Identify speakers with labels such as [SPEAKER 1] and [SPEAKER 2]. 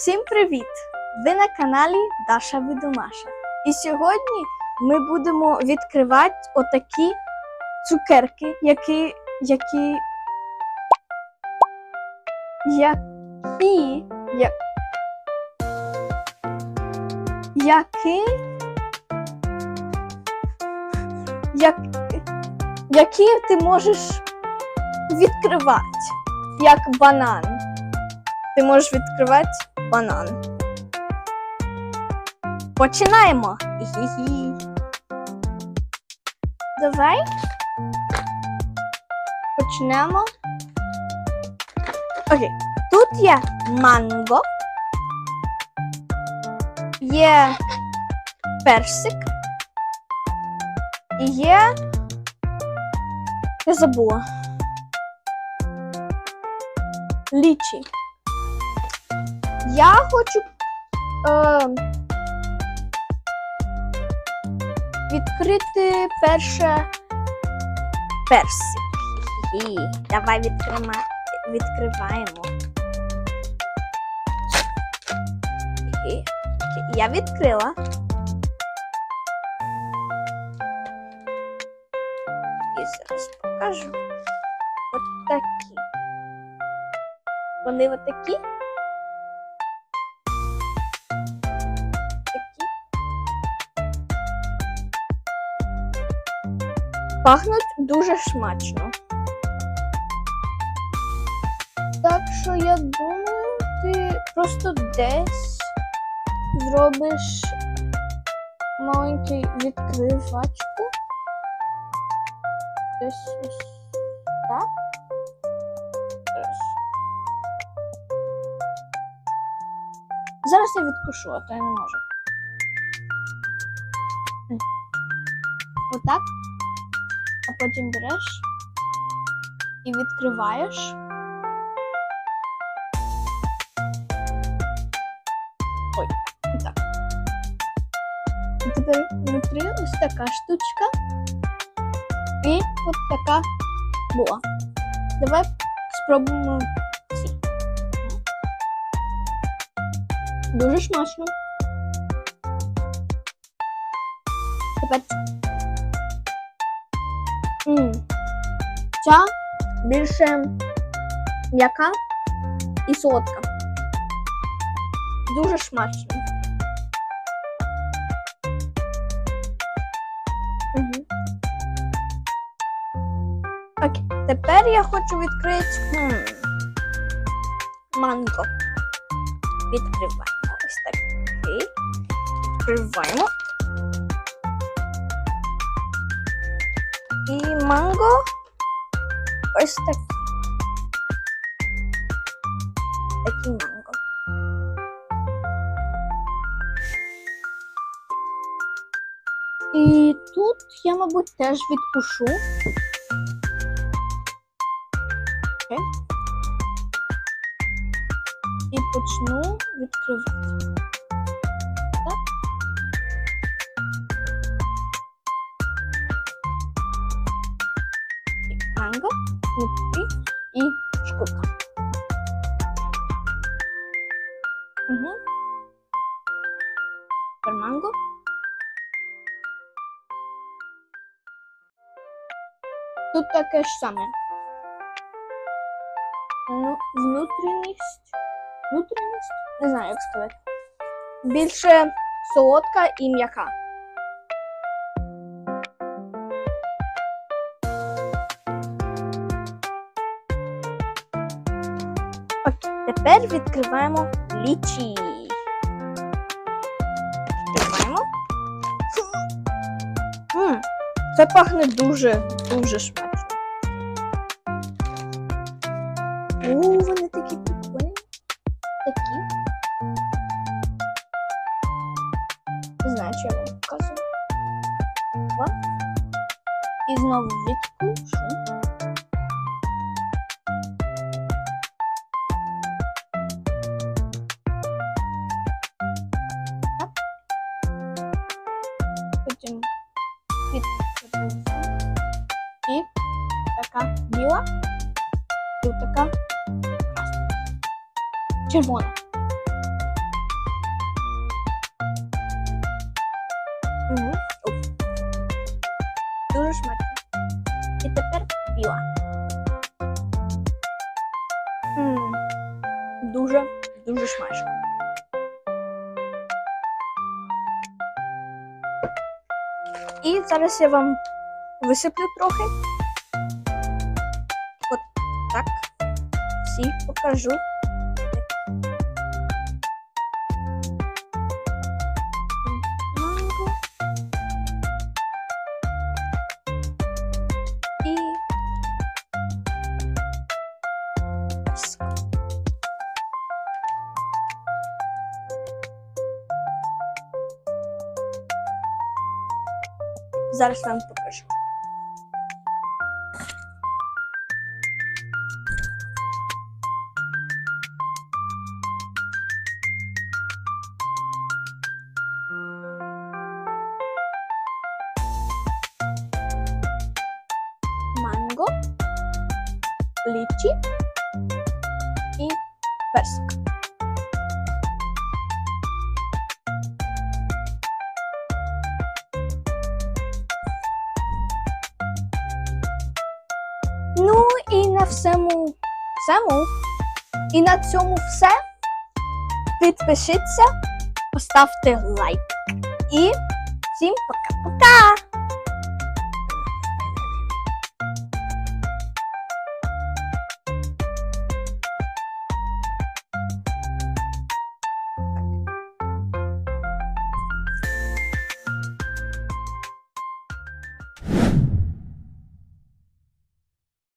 [SPEAKER 1] Всім привіт! Ви на каналі Даша Видомаша. І сьогодні ми будемо відкривати отакі цукерки, які. які. які. я- які. як, які ти можеш відкривати, як банан. Ти можеш відкривати банан. Починаємо. Хі-хі. Давай. Почнемо. Окей. Тут є манго. Є персик. І є. Я забула. Лічі. Я хочу е, відкрити перше персик. І давай відкрима, відкриваємо. І, я відкрила. І зараз покажу. От такі. Вони отакі. Пахнуть дуже смачно. Так що я думаю, ти просто десь зробиш маленький відкривачку. Десь ось так. Зараз. Я відкушу, а то я не можу. Отак. А потім береш і відкриваєш. Ой, отак. І тепер внутрі ось така штучка. І от така була. Давай спробуємо ці. Дуже смачно. Тепер. Ця більше м'яка і солодка. Дуже смачно. Окей. Тепер я хочу відкрити хм, манго. Відкриваємо. Ось такий. Відкриваємо. І манго. Ось такий. Такий манго. І тут я, мабуть, теж відкушу. Окей. І почну відкривати. Внутрі і шкурка. Угу. Тепер манго. Тут таке ж саме. Ну, внутрішність. Внутрішність? Не знаю, як сказати. Більше солодка і м'яка. Тепер відкриваємо лічі. Відкриваємо. М, Це пахне дуже, дуже смачно. О, вони такі прикольні. Такі. Не знаю, що я вам показую. І знову відкушу. Потім відкрутимо. І така біла. І така красна. Червона. І зараз я вам висиплю трохи. От так. Всі покажу. Зараз вам покажу. Манго, лічі і персик. Всьому, всьому. І на цьому все. Підпишіться, поставте лайк. І всім пока-пока!